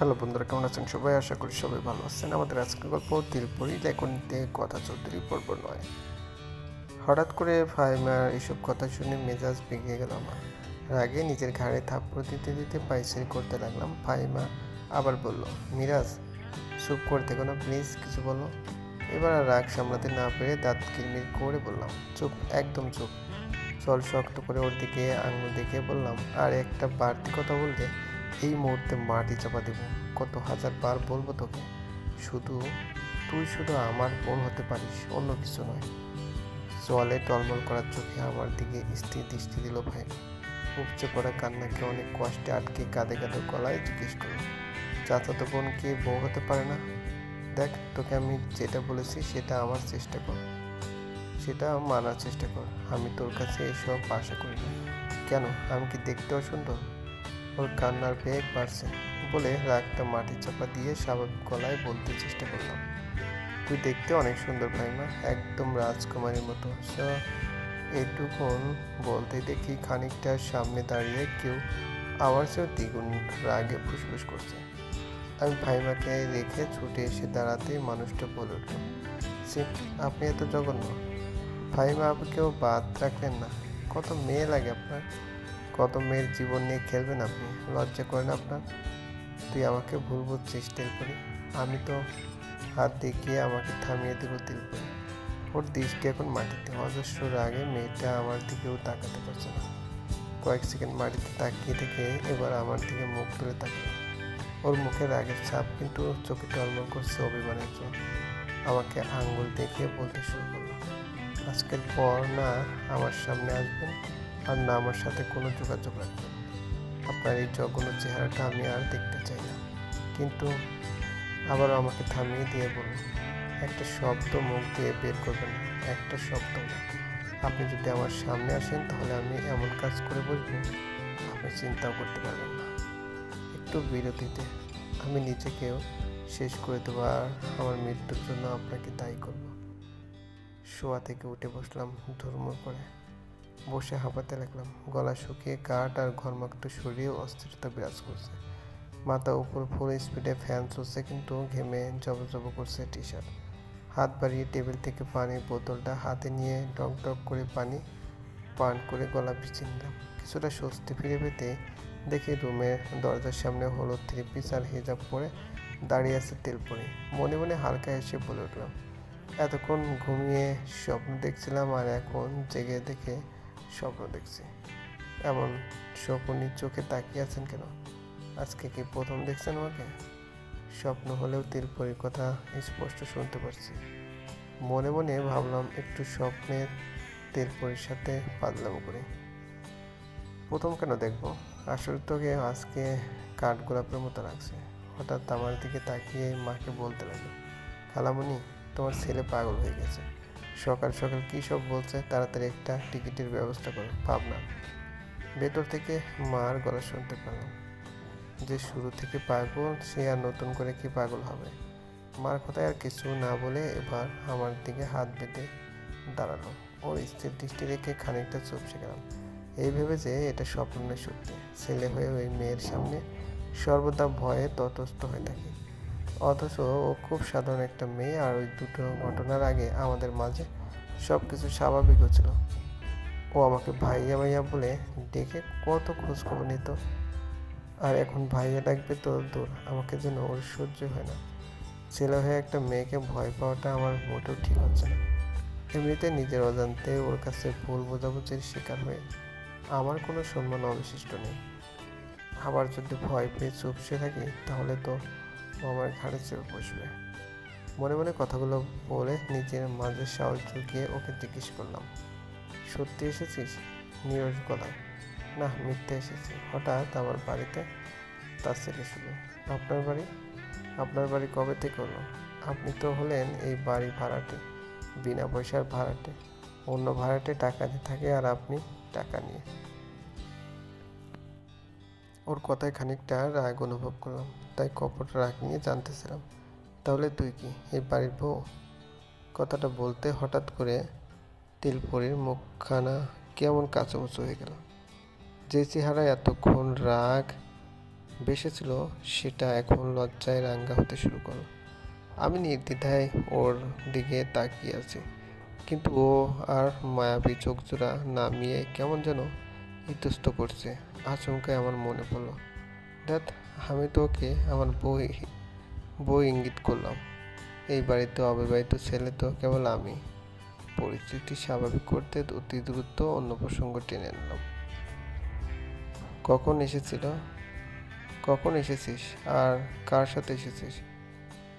Hello বন্ধুরা, কেমন আছেন সবাই? আশা করি সবাই ভালো আছেন। আমাদের আজকের গল্প তিরপুরি লেখনীতে কথা চৌধুরী পর্ব নয়। হঠাৎ করে ফাইমার এসব কথা শুনে মেজাজ বিগড়ে গেল আমার। রাগে নিজের ঘাড়ে থাপ্পড় দিতে দিতে পাইচারি করতে লাগলাম। ফাইমা আবার বলল, মিরাজ, চুপ করে দেখো না, প্লিজ কিছু বলো। এবার রাগ সামলাতে না পেরে দাঁত কিরমির করে বললাম, চুপ, একদম চুপ। চল শক্ত করে ওর দিকে আঙুল দেখে বললাম, আর একটা বাড়তি কথা বললে এই মুহূর্তে মাটি চাপা দেব। কত হাজার বার বলব তোকে, শুধু তুই শুধু আমার বোন হতে পারিস, অন্য কিছু নয়। জলে টলমল করার চোখে আমার দিকে স্থির দৃষ্টি দিল ভাই। উপচে পড়া কান্নাকে অনেক কষ্টে আটকে কাঁদে কাঁদে গলায় জিজ্ঞেস করল, চাচাতো বোন কি বউ হতে পারে না? দেখ, তোকে আমি যেটা বলেছি সেটা আমার চেষ্টা কর। সেটা মানার চেষ্টা কর। আমি তোর কাছে এসব আশা করি না। কেন? আমি কি দেখতেও সুন্দর ওর কান্নার বেগ বাড়ছে বলে রাগটা মাটি চাপা দিয়ে স্বাভাবিক গলায় বলতে চেষ্টা করলাম। তুই দেখতে অনেক সুন্দর ভাইমা একদম রাজকুমারীর মতো। সো এইটুকুন বলতে দেখি খানিকটা সামনে দাঁড়িয়ে কেউ আমার চেয়েও দ্বিগুণ রাগে ফুসফুস করছে। আমি ভাইমাকে রেখে ছুটে এসে দাঁড়াতে মানুষটা বলে উঠল সে আপনি এত জঘন্য। ভাইমা কেউ বাদ রাখলেন না। কত মেয়ে লাগে আপনার। কত মেয়ের জীবন নিয়ে খেলবেন আপনি? লজ্জা করেন আপনার? তুই আমাকে ভুল বুঝছিস করি। আমি তো হাত দেখিয়ে আমাকে থামিয়ে দেবো দিল করে। ওর দৃষ্টি এখন মাটিতে। অজস্র রাগে মেয়েটা আমার দিকেও তাকাতে পারছে না। কয়েক সেকেন্ড মাটিতে তাকিয়ে থেকে এবার আমার দিকে মুখ তুলে তাকালো ওর মুখে রাগের ছাপ কিন্তু চোখে টলমল করছে অভিমানের জন্য আমাকে আঙ্গুল দেখিয়ে বলতে শুরু করল, আজকের পর না আমার সামনে আসবেন? আর না আমার সাথে কোনো যোগাযোগ রাখবেন। আপনার এই জঘন্য চেহারাটা আমি আর দেখতে চাই না। কিন্তু আবারও আমাকে থামিয়ে দিয়ে বলুন, একটা শব্দ মুখ দিয়ে বের করবেন না, একটা শব্দ না। আপনি যদি আমার সামনে আসেন, তাহলে আমি এমন কাজ করে বসবো, আপনি চিন্তাও করতে পারবেন না। একটু বিরতিতে আমি নিজেকেও শেষ করে দেবো আর আমার মৃত্যুর জন্য আপনাকে দায়ী করব। শোয়া থেকে উঠে বসলাম ধর্ম করে। বসে হাঁপাতে লাগলাম। গলা শুকিয়ে কাঠ আর ঘরমাক্ত শরীরে অস্থিরতা বিরাজ করছে। মাথা উপর ফুল স্পিডে ফ্যান চলছে কিন্তু ঘেমে জবজব করছে টি শার্ট হাত বাড়িয়ে টেবিল থেকে পানির বোতলটা হাতে নিয়ে ডক ডক করে পানি পান করে গলা ভিজে নিলাম। কিছুটা স্বস্তি ফিরে পেতে দেখি রুমের দরজার সামনে হলুদ থ্রি পিস আর হিজাব পরে দাঁড়িয়ে আছে তেল পরে। মনে মনে হালকা এসে বলে উঠলাম, এতক্ষণ ঘুমিয়ে স্বপ্ন দেখছিলাম আর এখন জেগে দেখে স্বপ্ন দেখছি। এমন স্বপ্নির চোখে তাকিয়ে আছেন কেন? আজকে কি প্রথম দেখছেন আমাকে? স্বপ্ন হলেও তিরপরির কথা স্পষ্ট শুনতে পারছি। মনে মনে ভাবলাম একটু স্বপ্নের তিরপরির সাথে পাদলাম করি। প্রথম কেন দেখব? আসলে তোকে আজকে কাঠ গোলাপের মতো লাগছে। হঠাৎ আমার দিকে তাকিয়ে মাকে বলতে লাগল, খালামণি, তোমার ছেলে পাগল হয়ে গেছে। সকাল সকাল কী সব বলছে, তাড়াতাড়ি একটা টিকিটের ব্যবস্থা করো, ভাবনা। ভেতর থেকে মার গলা শুনতে পেলাম যে শুরু থেকে পাগল, সে আর নতুন করে কি পাগল হবে। মার কথায় আর কিছু না বলে এবার আমার দিকে হাত বেঁধে দাঁড়াল। ওর স্থির দৃষ্টি রেখে খানিকটা চুপসে গেলাম। এই ভেবে যে এটা স্বপ্নের সত্যি। ছেলে হয়ে ওই মেয়ের সামনে সর্বদা ভয়ে তটস্থ হয়ে থাকে। অথচ ও খুব সাধারণ একটা মেয়ে আর ওই দুটো ঘটনার আগে আমাদের মাঝে সব কিছু স্বাভাবিক হচ্ছিল। ও আমাকে ভাইয়া ভাইয়া বলে ডেকে কত খোঁজখবর নিত। আর এখন ভাইয়া ডাকবে তো দূর, আমাকে যেন ওর সহ্য হয় না। ছেলে হয়ে একটা মেয়েকে ভয় পাওয়াটা আমার মোটেও ঠিক হচ্ছে না। এমনিতে নিজের অজান্তে ওর কাছে ভুল বোঝাবুঝির শিকার হয়ে আমার কোনো সম্মান অবশিষ্ট নেই। আবার যদি ভয় পেয়ে চুপসে থাকি, তাহলে তো ও আমার ঘাড়ে চেপে বসবে। মনে মনে কথাগুলো বলে নিজের মাঝে সাহস ঢুকিয়ে ওকে জিজ্ঞেস করলাম, সত্যি এসেছিস? নিরস গলায় না, মিথ্যে এসেছি। হঠাৎ আমার বাড়িতে তার ছেলে শুনে আপনার বাড়ি? আপনার বাড়ি কবে থেকে হলো? আপনি তো হলেন এই বাড়ি ভাড়াটে, বিনা পয়সার ভাড়াটে। অন্য ভাড়াটে টাকা দিয়ে থাকে আর আপনি টাকা নিয়ে। ওর কথায় খানিকটা রাগ অনুভব করলাম, তাই কপট রাগ নিয়ে জানতেছিলাম। তাহলে তুই কি এই বাড়ির বউ? কথাটা বলতে হঠাৎ করে তিলপরির মুখখানা কেমন কাঁচুমুচু হয়ে গেল। যে চেহারা এতক্ষণ রাগ বেসেছিল সেটা এখন লজ্জায় রাঙ্গা হতে শুরু করল। আমি নির্দ্বিধায় ওর দিকে তাকিয়ে আছি, কিন্তু ও আর মায়াবী চোখ জোড়া নামিয়ে কেমন যেন ইতস্ত করছে। আচমকায় আমার মনে পড়ল, দেখ, আমি তো ওকে আমার বই বই ইঙ্গিত করলাম। এই বাড়িতে অবিবাহিত ছেলে তো কেবল আমি। পরিস্থিতি স্বাভাবিক করতে অতি দ্রুত অন্য প্রসঙ্গ টেনে নিলাম কখন এসেছিল? কখন এসেছিস? আর কার সাথে এসেছিস?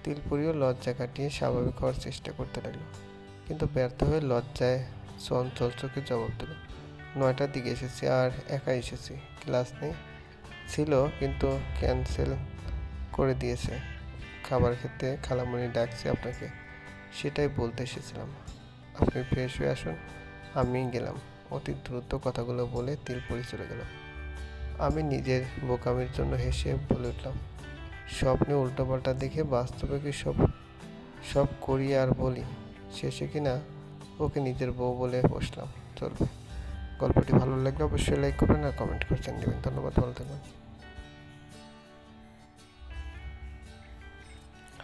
তিলপুরিও লজ্জা কাটিয়ে স্বাভাবিক হওয়ার চেষ্টা করতে লাগল, কিন্তু ব্যর্থ হয়ে লজ্জায় চঞ্চল চোখে জবাব দিল নয়টার দিকে এসেছি আর একা এসেছি। ক্লাস নেই। ছিল কিন্তু ক্যান্সেল করে দিয়েছে। খাবার খেতে খালামণি ডাকছে আপনাকে। সেটাই বলতে এসেছিলাম। আপনি ফ্রেশ হয়ে আসুন। আমি গেলাম। অতি দ্রুত কথাগুলো বলে তিলপুরি চলে গেল। আমি নিজের বোকামির জন্য হেসে বলে উঠলাম, স্বপ্নে উল্টোপাল্টা দেখে বাস্তবে কি সব সব করি আর বলি? শেষে কিনা ওকে নিজের বউ বলে বসলাম। চলবে। গল্পটি ভালো লাগলে অবশ্যই লাইক করবেন আর কমেন্ট করছেন দেবেন। ধন্যবাদ, ভালো থাকবেন।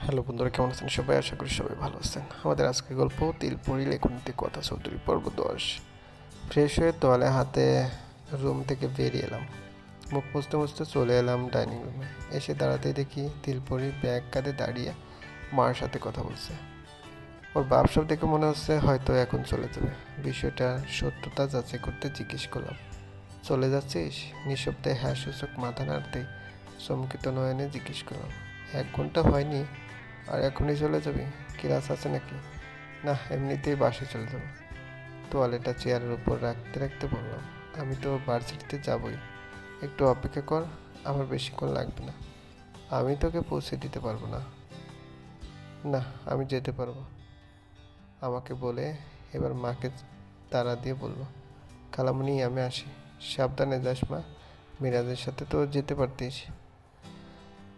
হ্যালো বন্ধুরা, কেমন আছেন সবাই? আশা করি সবাই ভালো আছেন। আমাদের আজকের গল্প তিলপুরি লেখনীতে কথা চৌধুরী পর্ব দশ। ফ্রেশ হয়ে তোয়ালে হাতে রুম থেকে বেরিয়ে এলাম। মুখ মুছতে মুছতে চলে এলাম ডাইনিং রুমে এসে দাঁড়াতে দেখি তিলপুরি ব্যাগ কাঁধে দাঁড়িয়ে মার সাথে কথা বলছে। ওর বাপসব দেখে মনে হচ্ছে হয়তো এখন চলে যাবে। বিষয়টা সত্যতা যাচাই করতে জিজ্ঞেস করলাম। চলে যাচ্ছিস? নিঃশব্দে হ্যাঁ সূচক মাথা নাড়তেই চমকিত নয়নে জিজ্ঞেস করলাম, এক ঘণ্টা হয়নি? আর এখনই চলে যাবি? ক্লাস আছে নাকি? না, এমনিতেই বাসে চলে যাব। তোয়ালেটা চেয়ারের উপর রাখতে রাখতে বললাম, আমি তো ভার্সিটিতে যাবই। একটু অপেক্ষা কর, আমার বেশিক্ষণ লাগবে না। আমি তোকে পৌঁছে দিতে পারব না। না, আমি যেতে পারব। আমাকে বলে, এবার মাকে তাড়া দিয়ে বলল খালামণি আমি আসি। সাবধানে যাস মা। মিরাজের সাথে তো যেতে পারতিস।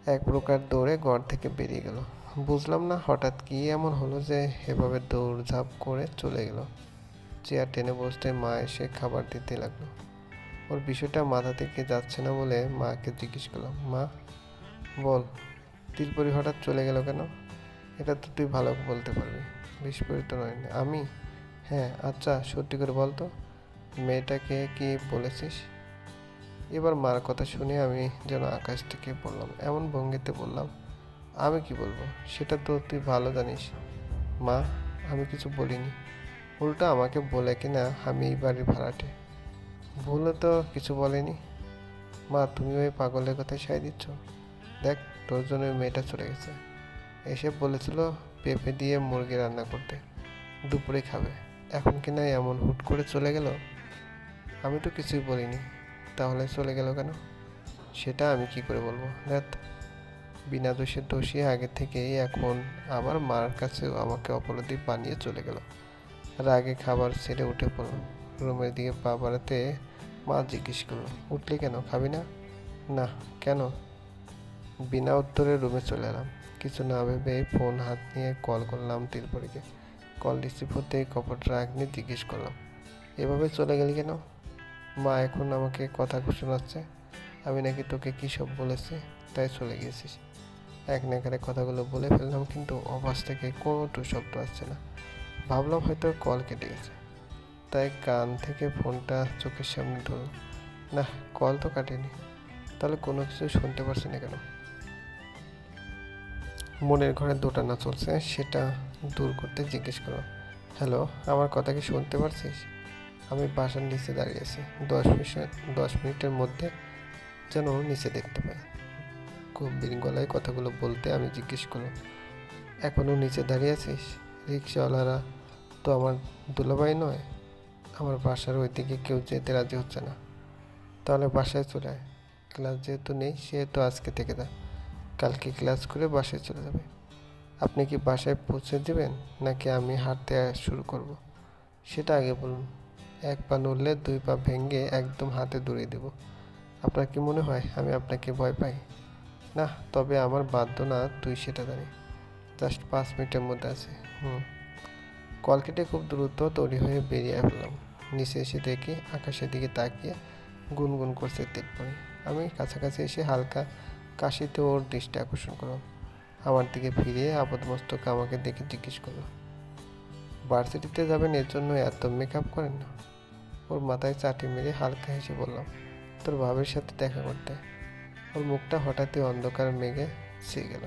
এক প্রকার দৌড়ে ঘর থেকে বেরিয়ে গেল। বুঝলাম না হঠাৎ কি এমন হলো যে এভাবে দৌড়ঝাঁপ করে চলে গেল। চেয়ার টেনে বসতে মা এসে খাবার দিতে লাগল। ওর বিষয়টা মাথা থেকে যাচ্ছে না বলে মাকে জিজ্ঞেস করলাম, মা, বল তিলপরি হঠাৎ চলে গেল কেন? এটা তো তুই ভালো বলতে পারবি। বিস্ফোরিত নয়। আমি? হ্যাঁ আচ্ছা সত্যি করে বল তো, মেয়েটাকে কি বলেছিস? এবার মার কথা শুনে আমি যেন আকাশ থেকে বললাম এমন ভঙ্গিতে বললাম, আমি কি বলব? সেটা তো তুই ভালো জানিস। মা, আমি কিছু বলিনি। উল্টো আমাকে বলে কিনা আমি এই বাড়ির ভাড়াটে। ভুলে তো কিছু বলেনি? মা, তুমি ওই পাগলের কথায় সাই দিচ্ছ? দেখ, তোর জন্য ওই মেয়েটা চলে গেছে। এসে বলেছিল পেঁপে দিয়ে মুরগি রান্না করতে। দুপুরে খাবে। এখন কি না এমন হুট করে চলে গেল? আমি তো কিছুই বলিনি। তাহলে চলে গেল কেন? সেটা আমি কি করে বলব? দেখ বিনা দোষের দোষী আগে থেকেই এখন আবার মার কাছেও আমাকে অপরাধী বানিয়ে চলে গেল। রাগে খাবার ছেড়ে উঠে পড়ল। রুমের দিকে পা বাড়াতে মা জিজ্ঞেস করল, উঠলি কেন? খাবি না? না, কেন? বিনা উত্তরে রুমে চলে এলাম। কিছু না ভেবে ফোন হাত নিয়ে কল করলাম তিলপরিকে কল রিসিভ হতেই কপট রাগ নিয়ে জিজ্ঞেস করলাম এভাবে চলে গেলি কেন? মা এখন আমাকে কথা শোনাচ্ছে। আমি নাকি তোকে কী সব বলেছি? তাই চলে গিয়েছিস। এক নাগারে কথাগুলো বলে ফেললাম, কিন্তু অবাস থেকে কোনো টু শব্দ আসছে না। ভাবলাম হয়তো কল কেটে গেছে। তাই কান থেকে ফোনটা চোখের সামনে ধরল না কল তো কাটেনি। তাহলে কোনো কিছু শুনতে পারছি না কেন? মনের ঘরে দোটানা চলছে, সেটা দূর করতে জিজ্ঞেস করলাম হ্যালো, আমার কথা কি শুনতে পারছিস? আমি বাসার নিচে দাঁড়িয়ে আছি, দশ মিনিট দশ মিনিটের মধ্যে যেন নিচে দেখতে পাই। গম্ভীর গলায় কথাগুলো বলতে আমি জিজ্ঞেস করলাম এখনও নিচে দাঁড়িয়ে আছিস? রিক্সাওয়ালারা তো আমার দুলাভাই নয়। আমার বাসার ওইদিকে কেউ যেতে রাজি হচ্ছে না। তাহলে বাসায় চলে আয়। ক্লাস যেহেতু নেই, সেহেতু আজকে থেকে যা কালকে ক্লাস করে বাসায় চলে যাবে। আপনি কি বাসায় পৌঁছে দেবেন, নাকি আমি হাঁটতে শুরু করব। সেটা আগে বলুন। এক পা নড়লে দুই পা ভেঙে একদম হাতে দৌড়িয়ে দেব। আপনার কি মনে হয় আমি আপনাকে ভয় পাই? না, তবে আমার বাধ্য না তুই সেটা জানি। জাস্ট পাঁচ মিনিটের মধ্যে আছে। হুম। কল কেটে খুব দ্রুত তৈরি হয়ে বেরিয়ে পড়লাম। নিচে এসে দেখি আকাশের দিকে তাকিয়ে গুনগুন করছে তেলপরি আমি কাছাকাছি এসে হালকা কাশিতে ওর দৃষ্টি আকর্ষণ করো। আমার দিকে ফিরিয়ে আপাতমস্তক আমাকে দেখে জিজ্ঞেস করল ভার্সিটিতে যাবেন এর জন্য এত মেকআপ করেন না? ওর মাথায় চাটি মেরে হালকা হেসে বললাম, তোর ভাবের সাথে দেখা করতে। ওর মুখটা হঠাৎই অন্ধকার মেঘে ছেয়ে গেল।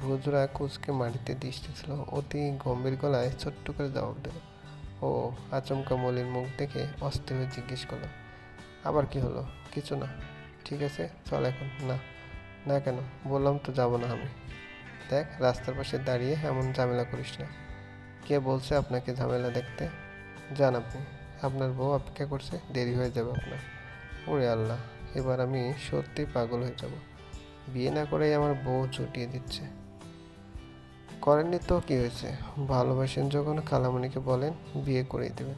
ভুজরা কুচকে মাটিতে দৃষ্টি ছিল অতি গম্ভীর গলায় ছোট্ট করে জবাব দিল, ও, আচমকা মলির মুখ দেখে অস্থির হয়ে জিজ্ঞেস করল, আবার কি হলো? কিছু না। ঠিক আছে, চল এখন, না। না কেন? বললাম তো যাব না আমি। দেখ, রাস্তার পাশে দাঁড়িয়ে এমন ঝামেলা করিস না। কে বলছে আপনাকে ঝামেলা দেখতে? যান আপনি, আপনার বউ অপেক্ষা করছে, দেরি হয়ে যাবে আপনার। ওরে আল্লাহ, এবার আমি সত্যি পাগল হয়ে যাব। বিয়ে না করেই আমার বউ চটিয়ে দিচ্ছে। করেননি তো কি হয়েছে? ভালোবাসেন যখন খালামণিকে বলেন, বিয়ে করেই দেবেন।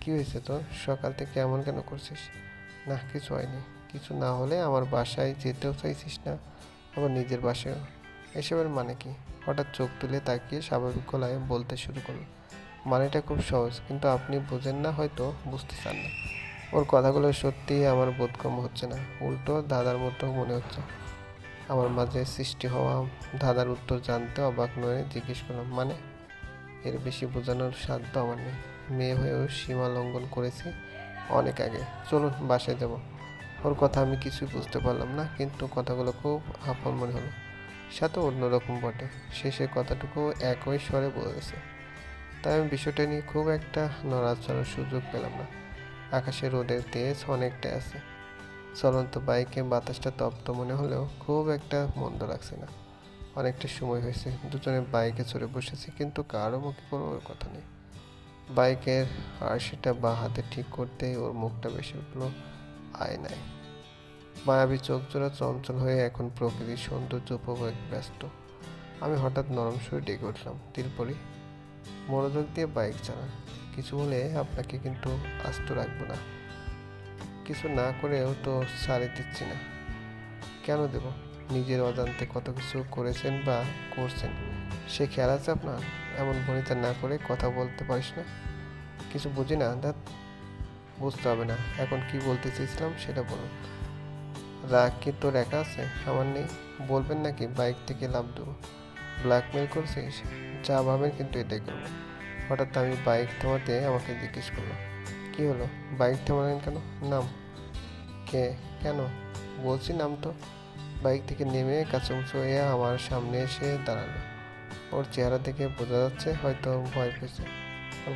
কি হয়েছে তোর? সকাল থেকে এমন কেন করছিস? না, কিছু হয়নি। কিছু না হলে আমার বাসায় যেতেও চাইছিস না, আবার নিজের বাসায়ও। এসবের মানে কি? হঠাৎ চোখ তুলে তাকিয়ে স্বাভাবিক গলায় বলতে শুরু করল, মানেটা খুব সহজ, কিন্তু আপনি বোঝেন না হয়তো, বুঝতে চান না। ওর কথাগুলো সত্যিই আমার বোধগম্য হচ্ছে না। উল্টো দাদার মতো মনে হচ্ছে। আমার মাঝে সৃষ্টি হওয়া দাদার উত্তর জানতে অবাক নয় জিজ্ঞেস করলাম মানে? এর বেশি বোঝানোর সাধ্য আমার নেই। মেয়ে হয়েও সীমা লঙ্ঘন করেছি অনেক আগে। চলুন, বাসায় যাব। ওর কথা আমি কিছুই বুঝতে পারলাম না, কিন্তু কথাগুলো খুব আপন মনে হলো। সাথে অন্যরকম বটে। শেষের কথাটুকু একই স্বরে বলেছে। তাই আমি বিষয়টা নিয়ে খুব একটা নড়াচড়ার সুযোগ পেলাম না। আকাশে রোদের তেজ অনেকটা আছে। চলন্ত বাইকে বাতাসটা তপ্ত মনে হলেও খুব একটা মন্দ লাগছে না। অনেকটা সময় হয়েছে, দুজনে বাইকে চড়ে বসেছি, কিন্তু কারও মুখে কোনো কথা নেই। বাইকের আর সেটা বা হাতে ঠিক করতেই ওর মুখটা বেশি উঠল। আয়নায় মায়াবী চোখ জোড়া চঞ্চল হয়ে এখন প্রকৃতির সৌন্দর্য উপভোগ ব্যস্ত। আমি হঠাৎ নরম সুরে ডেকে উঠলাম তিরপরি মনোযোগ দিয়ে বাইক চালান। কিছু হলে আপনাকে কিন্তু আস্ত রাখব না। কিছু না করেও তো সারে দিচ্ছি না। কেন দেব? নিজের অজান্তে কত কিছু করেছেন বা করছেন, সে খেয়াল আছে আপনার? এমন ভনিতা না করে কথা বলতে পারিস না। কিছু বুঝি না দাঁত বুঝতে হবে না। এখন কি বলতে চেয়েছিলাম সেটা বলুন। রাগ কি তোর একা আছে? আমার নেই। বলবেন নাকি? বাইক থেকে লাভ দেবো। ব্ল্যাকমেল করছিস? যা ভাবেন কিন্তু এটাই করব। হঠাৎ আমি বাইক থামাতে আমাকে জিজ্ঞেস করল, কি হলো? বাইক থামালেন কেন? নাম? কে? কেন? বলছি নাম তো। বাইক থেকে নেমে কাছামুচু হয়ে আমার সামনে এসে দাঁড়াল। ওর চেহারা দেখে বোঝা যাচ্ছে হয়তো ভয় পেয়েছে।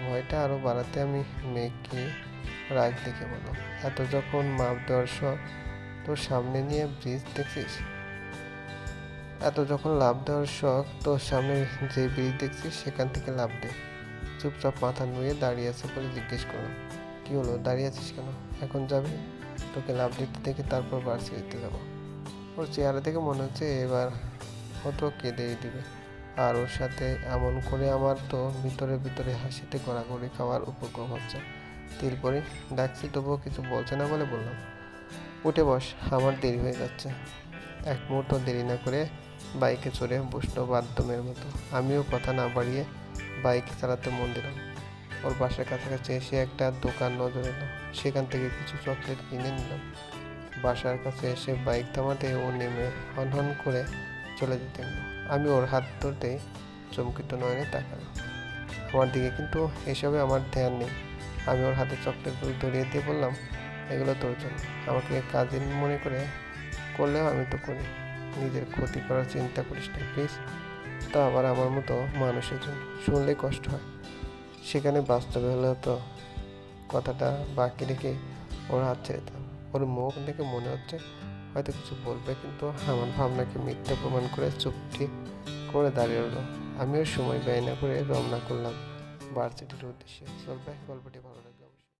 ভয়টা আরও বাড়াতে আমি মেয়েকে রাগ দেখে বলল এত যখন মাপ দেওয়ার শখ তোর সামনে নিয়ে ব্রিজ দেখছিস? এত যখন লাভ দেওয়ার শখ তোর সামনে যে ব্রিজ দেখছিস, সেখান থেকে লাভ দে। চুপচাপ মাথা নুয়ে দাঁড়িয়ে আছে বলে জিজ্ঞেস করলাম। কি হলো? দাঁড়িয়ে আছিস কেন? এখন যাবি? তোকে লাভ দিতে দেখে তারপর বার্সি দিতে যাব। ওর চেহারা দেখে মনে হচ্ছে এবার ও তো কেঁদেই দিবে। আর ওর সাথে এমন করে আমার তো ভিতরে ভিতরে হাসিতে গড়াগড়ি খাওয়ার উপক্রম হচ্ছে। তিরপরে ডাকছি, তবুও কিছু বলছে না বলে বললাম, উঠে বস, আমার দেরি হয়ে যাচ্ছে। এক মুহূর্ত দেরি না করে বাইকে চড়ে বসল বাথরুমের মতো। আমিও কথা না বাড়িয়ে বাইক চালাতে মন দিলাম ওর বাসার কাছাকাছি এসে একটা দোকান নজর এলো। সেখান থেকে কিছু চকলেট কিনে নিলাম। বাসার কাছে এসে বাইক থামাতে ও নেমে হন হন করে চলে যেতেন আমি ওর হাত ধরতেই চমকিত নয়নে তাকালো আমার দিকে কিন্তু এসবে আমার ধ্যান নেই। আমি ওর হাতে চকলেটগুলো ধরিয়ে দিয়ে বললাম, এগুলো তোর জন্য আমাকে কাজে মনে করে করলেও আমি তো করি। নিজের ক্ষতি করার চিন্তা করিস না প্লিজ তা আবার আমার মতো মানুষের জন্য। শুনলেই কষ্ট হয়। সেখানে বাস্তবে হলে তো কথাটা বাকি রেখে ওর হাত ছেড়ে দিতাম ওর মুখ দেখে মনে হচ্ছে হয়তো কিছু বলবে, কিন্তু আমার ভাবনাকে মিথ্যা প্রমাণ করে চুপটি করে দাঁড়িয়ে রইল। আমিও সময় ব্যয় না করে রওনা করলাম। ভার্সিটির উদ্দেশ্যে চলবে গল্পটি ভালো লাগবে